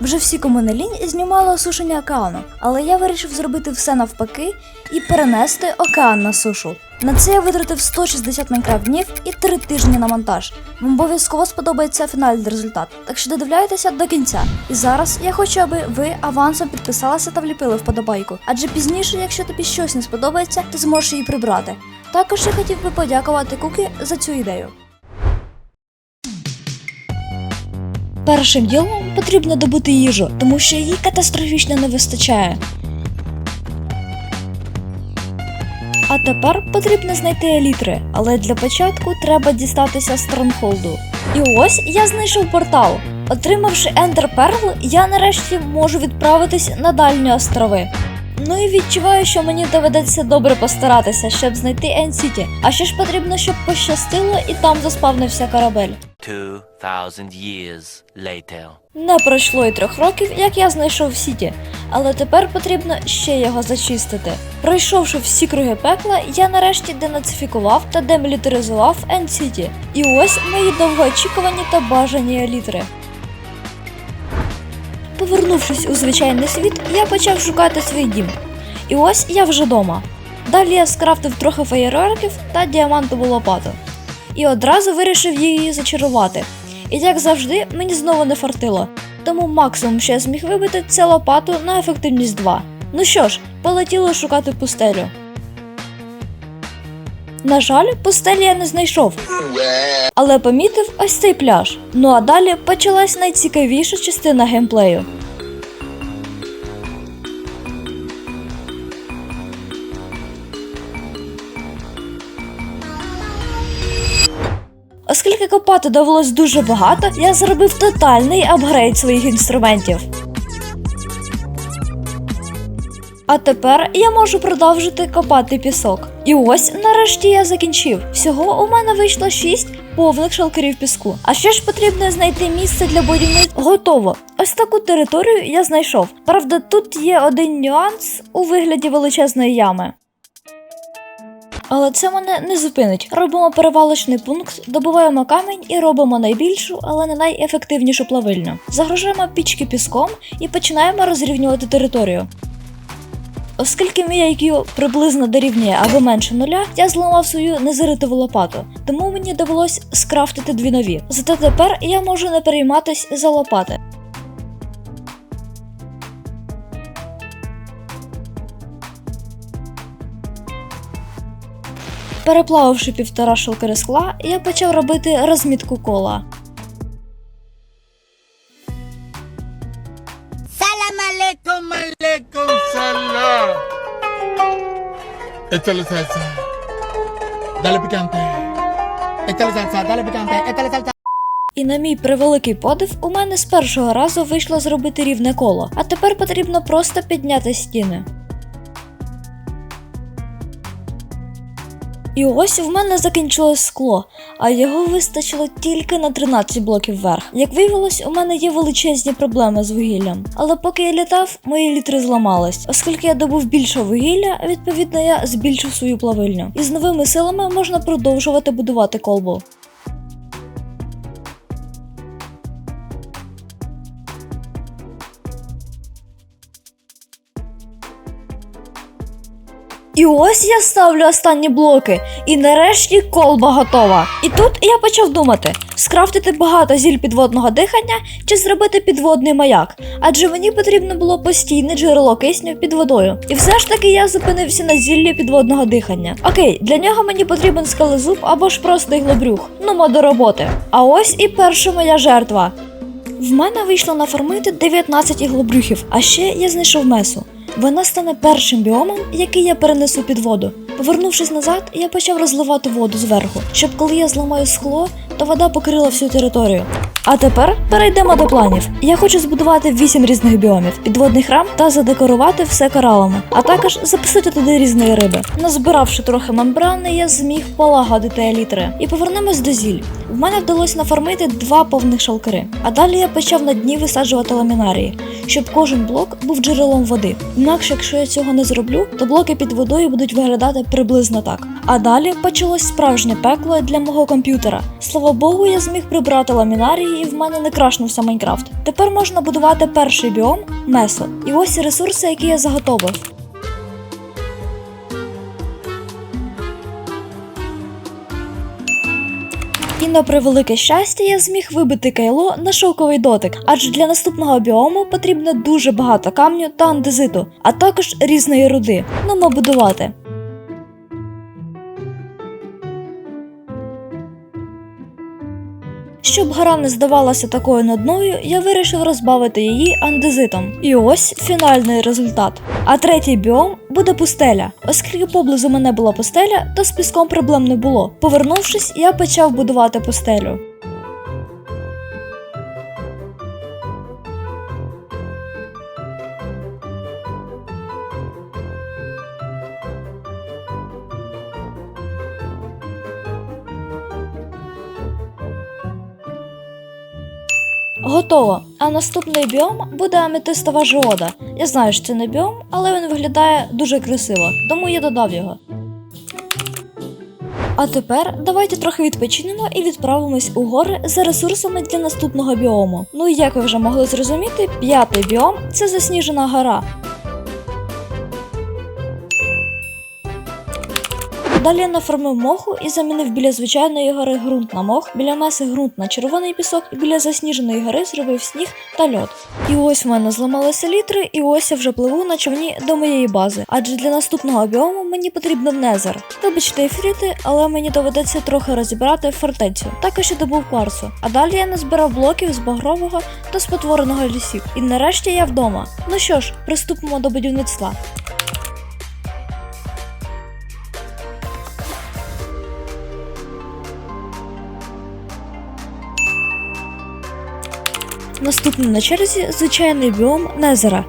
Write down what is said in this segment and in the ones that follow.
Вже всі, кому не лінь, знімали осушення океану, але я вирішив зробити все навпаки і перенести океан на сушу. На це я витратив 160 Майнкрафт днів і 3 тижні на монтаж. Вам обов'язково сподобається фінальний результат, так що додивляйтеся до кінця. І зараз я хочу, аби ви авансом підписалися та вліпили вподобайку, адже пізніше, якщо тобі щось не сподобається, ти зможеш її прибрати. Також я хотів би подякувати Куки за цю ідею. Першим ділом потрібно добути їжу, тому що її катастрофічно не вистачає. А тепер потрібно знайти елітри, але для початку треба дістатися Стронгхолду. І ось я знайшов портал. Отримавши Ender Pearl, я нарешті можу відправитись на дальні острови. Ну і відчуваю, що мені доведеться добре постаратися, щоб знайти End-City. А ще ж потрібно, щоб пощастило і там заспавнився корабель. 2,000 years later. Не пройшло й трьох років, як я знайшов Сіті, але тепер потрібно ще його зачистити. Пройшовши всі круги пекла, я нарешті денацифікував та демілітаризував Енд-Сіті. І ось мої довгоочікувані та бажані елітри. Повернувшись у звичайний світ, я почав шукати свій дім. І ось я вже дома. Далі я скрафтив трохи феєрверків та діамантову лопату. І одразу вирішив її зачарувати. І як завжди, мені знову не фартило. Тому максимум, що я зміг вибити, це лопату на ефективність 2. Ну що ж, полетіли шукати пустелю. На жаль, пустелі я не знайшов. Але помітив ось цей пляж. Ну а далі почалась найцікавіша частина геймплею. Оскільки копати довелось дуже багато, я зробив тотальний апгрейд своїх інструментів. А тепер я можу продовжити копати пісок. І ось нарешті я закінчив. Всього у мене вийшло 6 повних шалкерів піску. А ще ж потрібно знайти місце для будівництва. Готово. Ось таку територію я знайшов. Правда, тут є один нюанс у вигляді величезної ями. Але це мене не зупинить. Робимо перевалочний пункт, добуваємо камінь і робимо найбільшу, але не найефективнішу плавильню. Загружаємо пічки піском і починаємо розрівнювати територію. Оскільки мій IQ приблизно дорівнює або менше нуля, я зламав свою незаритову лопату, тому мені довелось скрафтити дві нові. Зате тепер я можу не перейматись за лопати. Переплавивши півтора шелкери скла, я почав робити розмітку кола. Salam alaikum. Alaikum salam. Échale salsa. Dale picante. Échale salsa, dale picante, échale salsa. І на мій превеликий подив, у мене з першого разу вийшло зробити рівне коло, а тепер потрібно просто підняти стіни. І ось в мене закінчилось скло, а його вистачило тільки на 13 блоків вверх. Як виявилось, у мене є величезні проблеми з вугіллям. Але поки я літав, мої літри зламались. Оскільки я добув більше вугілля, відповідно я збільшив свою плавильню. І з новими силами можна продовжувати будувати колбу. І ось я ставлю останні блоки, і нарешті колба готова. І тут я почав думати: скрафтити багато зіль підводного дихання чи зробити підводний маяк, адже мені потрібно було постійне джерело кисню під водою. І все ж таки я зупинився на зіллі підводного дихання. Окей, для нього мені потрібен скалезуб або ж просто іглобрюх. Ну, до роботи. А ось і перша моя жертва. В мене вийшло нафармити 19 іглобрюхів, а ще я знайшов месу. Вона стане першим біомом, який я перенесу під воду. Повернувшись назад, я почав розливати воду зверху, щоб коли я зламаю скло, то вода покрила всю територію. А тепер перейдемо до планів. Я хочу збудувати 8 різних біомів, підводний храм та задекорувати все коралами, а також запустити туди різної риби. Назбиравши трохи мембрани, я зміг полагодити елітри. І повернемось до зіль. В мене вдалося нафармити два повних шалкери. А далі я почав на дні висаджувати ламінарії, щоб кожен блок був джерелом води. Інакше, якщо я цього не зроблю, то блоки під водою будуть виглядати приблизно так. А далі почалось справжнє пекло для мого комп'ютера. Слава Богу, я зміг прибрати ламінарії і в мене не крашнувся Майнкрафт. Тепер можна будувати перший біом месо. І ось ресурси, які я заготовив. І на превелике щастя я зміг вибити кайло на шовковий дотик, адже для наступного біому потрібно дуже багато камню та андезиту, а також різної руди. Ну, будувати. Щоб гра не здавалася такою нудною, я вирішив розбавити її андезитом. І ось фінальний результат. А третій біом буде пустеля. Оскільки поблизу мене була пустеля, то з піском проблем не було. Повернувшись, я почав будувати пустелю. Готово. А наступний біом буде аметистова жода. Я знаю, що це не біом, але він виглядає дуже красиво, тому я додав його. А тепер давайте трохи відпочинемо і відправимось у гори за ресурсами для наступного біому. Ну і як ви вже могли зрозуміти, п'ятий біом це засніжена гора. Далі я нафармив моху і замінив біля звичайної гори ґрунт на мох, біля меси ґрунт на червоний пісок, і біля засніженої гори зробив сніг та льод. І ось в мене зламалися літри, і ось я вже пливу на човні до моєї бази. Адже для наступного біому мені потрібно незер. Вибачте, ефріти, але мені доведеться трохи розібрати фортецю. Також я добув кварцу. А далі я назбирав блоків з багрового та спотвореного лісів. І нарешті я вдома. Ну що ж, приступимо до будівництва. Наступним на черзі звичайний біом Незера.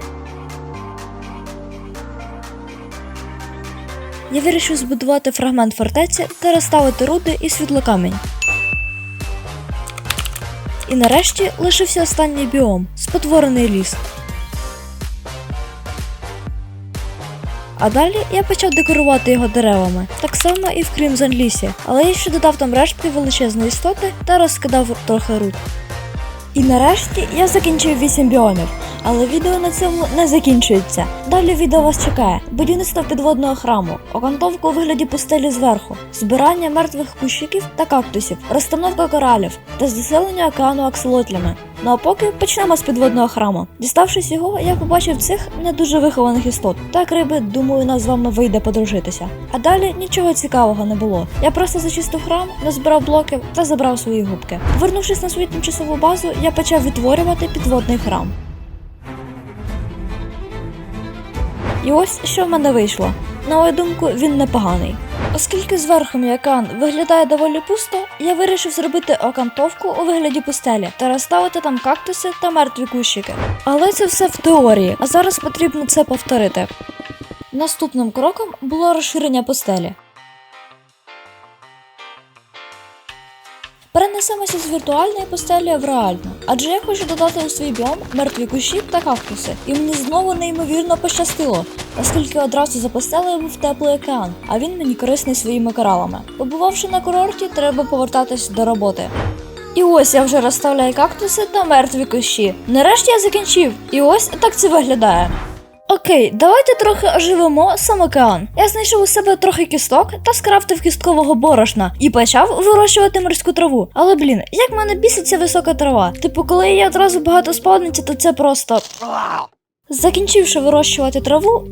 Я вирішив збудувати фрагмент фортеці та розставити руди і світлокамінь. І нарешті лишився останній біом спотворений ліс. А далі я почав декорувати його деревами, так само і в Крімзон лісі, але я ще додав там рештки величезної істоти та розкидав трохи руд. І нарешті я закінчив 8 біомів. Але відео на цьому не закінчується. Далі відео вас чекає: будівництво підводного храму, окантовка у вигляді пустелі зверху, збирання мертвих кущиків та кактусів, розстановка коралів та заселення океану аксолотлями. Ну а поки почнемо з підводного храму. Діставшись його, я побачив цих не дуже вихованих істот. Так, риби, думаю, нас з вами вийде подружитися. А далі нічого цікавого не було. Я просто зачистив храм, назбирав блоків та забрав свої губки. Повернувшись на свою тимчасову базу, я почав відтворювати підводний храм. Ось що в мене вийшло. На мою думку, він непоганий. Оскільки зверху мій океан виглядає доволі пусто, я вирішив зробити окантовку у вигляді пустелі та розставити там кактуси та мертві кущики. Але це все в теорії, а зараз потрібно це повторити. Наступним кроком було розширення пустелі. Перенесемося з віртуальної пустелі в реальну, адже я хочу додати у свій біом мертві кущі та кактуси. І мені знову неймовірно пощастило, оскільки одразу за пустелею був теплий океан, а він мені корисний своїми коралами. Побувавши на курорті, треба повертатись до роботи. І ось я вже розставляю кактуси та мертві кущі. Нарешті я закінчив, і ось так це виглядає. Окей, давайте трохи оживемо сам океан. Я знайшов у себе трохи кісток та скрафтив кісткового борошна і почав вирощувати морську траву. Але блін, як мене біситься висока трава. Типу, коли її одразу багато спадниця, то це просто. Закінчивши вирощувати траву,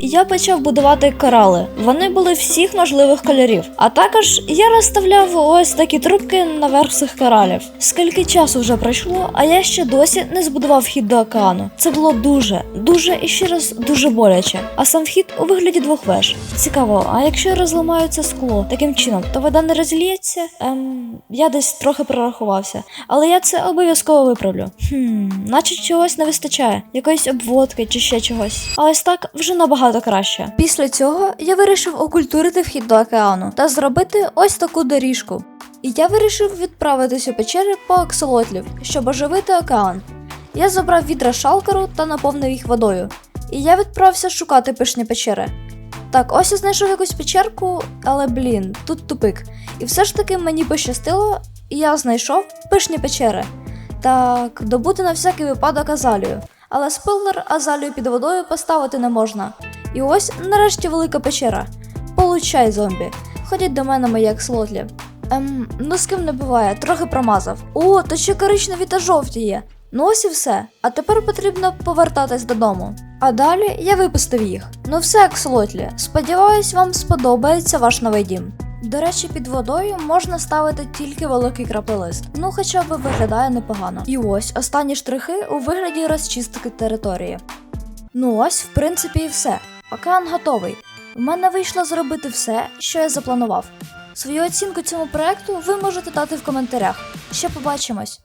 я почав будувати корали. Вони були всіх можливих кольорів. А також я розставляв ось такі трубки наверх цих коралів. Скільки часу вже пройшло, а я ще досі не збудував вхід до океану. Це було дуже, дуже і ще раз дуже боляче. А сам вхід у вигляді двох веж. Цікаво, а якщо я розламаю це скло таким чином, то вода не розліється? Ем, я десь трохи прорахувався, але я це обов'язково виправлю. Хм, наче чогось не вистачає, якоїсь обводки чи ще чогось. А ось так вже набагато краще. Після цього я вирішив окультурити вхід до океану та зробити ось таку доріжку. І я вирішив відправитись у печери по аксолотлів, щоб оживити океан. Я забрав відра шалкеру та наповнив їх водою. І я відправився шукати пишні печери. Так, ось я знайшов якусь печерку, але блін, тут тупик. І все ж таки мені пощастило, І я знайшов пишні печери. Так, добути на всякий випадок азалію. Але спойлер азалію під водою поставити не можна. І ось нарешті велика печера. Получай зомбі. Ходіть до мене, мої як слотлі. Ем, ну з ким не буває, трохи промазав. О, то ще коричневі та жовті є. Ну ось і все. А тепер потрібно повертатись додому. А далі я випустив їх. Ну все як слотлі. Сподіваюсь, вам сподобається ваш новий дім. До речі, під водою можна ставити тільки великий крапелист, Ну хоча б виглядає непогано. І ось останні штрихи у вигляді розчистки території. Ну ось, в принципі, і все. Океан готовий. У мене вийшло зробити все, що я запланував. Свою оцінку цьому проекту ви можете дати в коментарях. Ще побачимось.